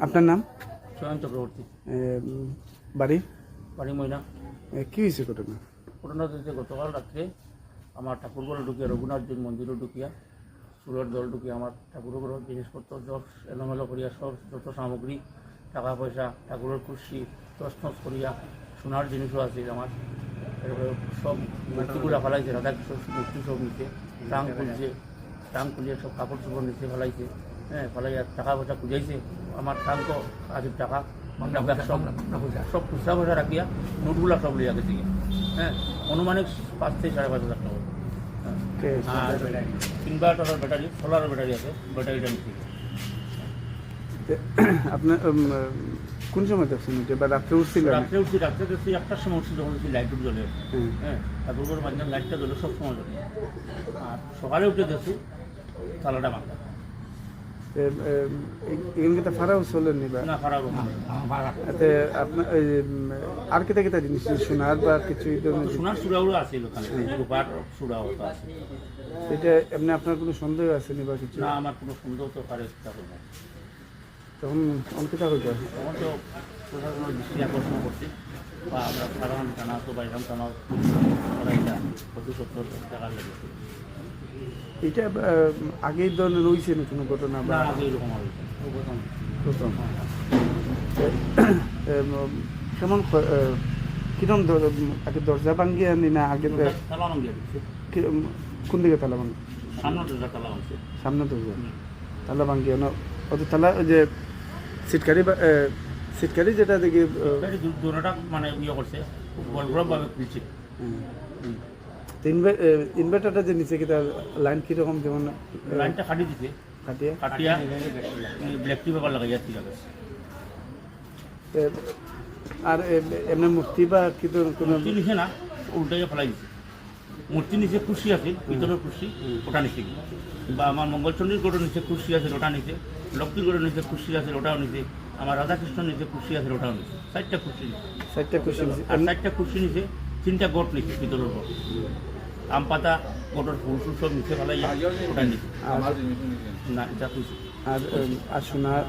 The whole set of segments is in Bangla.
আপনার নাম? স্বয়ং চক্রবর্তী। বাড়ি? বাড়ি ময়না। এ, কি হয়েছে ঘটনা? ঘটনা হচ্ছে গতকাল রাত্রে আমার ঠাকুরঘরে ঢুকিয়া রঘুনাথজির মন্দিরও ঢুকিয়া সুরের দল ঢুকিয়া আমার ঠাকুরঘর জিনিসপত্র সব এলোমেলো করিয়া সব যত সামগ্রী টাকা পয়সা ঠাকুরের কুর্সি তছনছ করিয়া সোনার জিনিসও আছে আমার। সব মূর্তিগুলো ফেলাইছে রাধাকৃষ্ণ মূর্তি সব নিচে টাং খুলছে টাং খুলিয়ে সব কাপড় চোপড় নিচে ফেলাইছে। হ্যাঁ ফেলাইয়া টাকা পয়সা খুঁজাইছে। আমার তো আছে টাকা। সব সব খুচরা পয়সা রাখিয়া নোটগুলা সব লিয়া গেছে হ্যাঁ অনুমানিক পাঁচ থেকে সাড়ে পাঁচ হাজার টাকা। হ্যাঁ। আর ইনভার্টারের ব্যাটারি সোলারের ব্যাটারি আছে ব্যাটারিটা নিচ্ছি। আপনার কোন সময় দেখছেন এটা? বা রাত্রে উঠছিলেন রাত্রে উঠছি রাত্রে দেখছি একটার সময় উঠছি যখন উঠছি লাইট জ্বলে। হ্যাঁ ঠাকুরঘর মাঝখানে লাইটটা জ্বলে সব সময় জ্বলে। আর সকালে উঠে দেখছি তালাটা ভাঙা তে, এম, এ- এখানকে তো ফারাও চলেন নিবা খারাপ এতে আপনার আর কেটা কেটা জিনিস সোনার বা কিছু সোনার সুরাও আছে এটা এমনি আপনার কোনো সন্দেহ আছে নি বা কিছু? না আমার কোনো সুন্দর তো পারে তখন অঙ্কিতা হইতে তখন তো প্রশাসনের দৃষ্টি আকর্ষণ করছি বা আমরা সাধারণ থানা তো বাইরাম থানা প্রতি সত্তর টাকা লেগেছে। এটা আগের ধরনের রয়েছে না কোনো ঘটনা বা প্রথম। কেমন কিরম আগে দরজা ভাঙ্গিয়ে আনি না আগে কোন দিকে তালা ভাঙ সামনে দরজা তালা ভাঙ্গিয়ে না ওদের তালা যে সিটকারি সিটকারি যেটা দেখি মানে ইয়ে করছে খুলছে। ইনভার্টারটা যে নিচে কি তার লাইন কীরকম যেমন লাইনটা কাটি দিছে কাটিয়ে কাটিয়া ব্ল্যাক টি পেপার লাগাইয়া ঠিক আছে আর এমনি মূর্তি বা কি কোনো নিচে না উল্টাইয়া ফেলাই দিছে। মূর্তি নিচে কুর্সি আছে ভিতরের কুর্সি ওটা নিচে। বা আমার মঙ্গলচন্ডীর গড়ের নিচে কুর্সি আছে ওটা নিচে। লক্ষ্মীর গড়ের নিচে কুর্সি আছে ওটাও নিচে। আমার রাধাকৃষ্ণ নিচে কুর্সি আছে ওটাও নিচে। চারটা কুর্সি নিচে। চারটা খুশি আর চারটা কুর্সি নিচে তিনটা গোট নিচে পিতলের গোট। আম পাতা গোটর ফুল ফুল সব নিচে ফেলাইয়া ওটা না এটা আর আর সোনার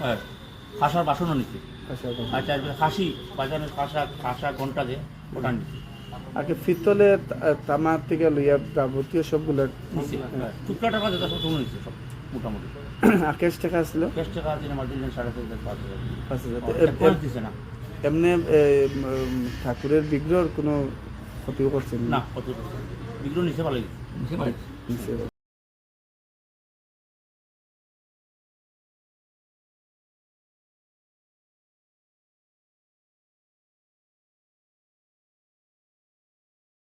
হ্যাঁ খাসার বাসনও নিচে পাশাপাশি। আচ্ছা খাসি বাজারের খাসা খাসা ঘণ্টা দিয়ে ওটা নিচে আগে ফিতলে তা- তামার থেকে লইয়া যাবতীয় সবগুলো টুকরা টাকা যেটা সব নিচ্ছে সব মোটামুটি। আকেশ টাকা আসলো ক্যাশ টাকা দিন আমার দিলেন সাড়ে পাঁচ হাজার। পাঁচ হাজার। ক্যাশ দিছে না। এমনি ঠাকুরের বিগ্রহর কোনো ক্ষতিও করছেন না? ক্ষতি করছেন বিগ্রহ নিচে ভালো নিচে।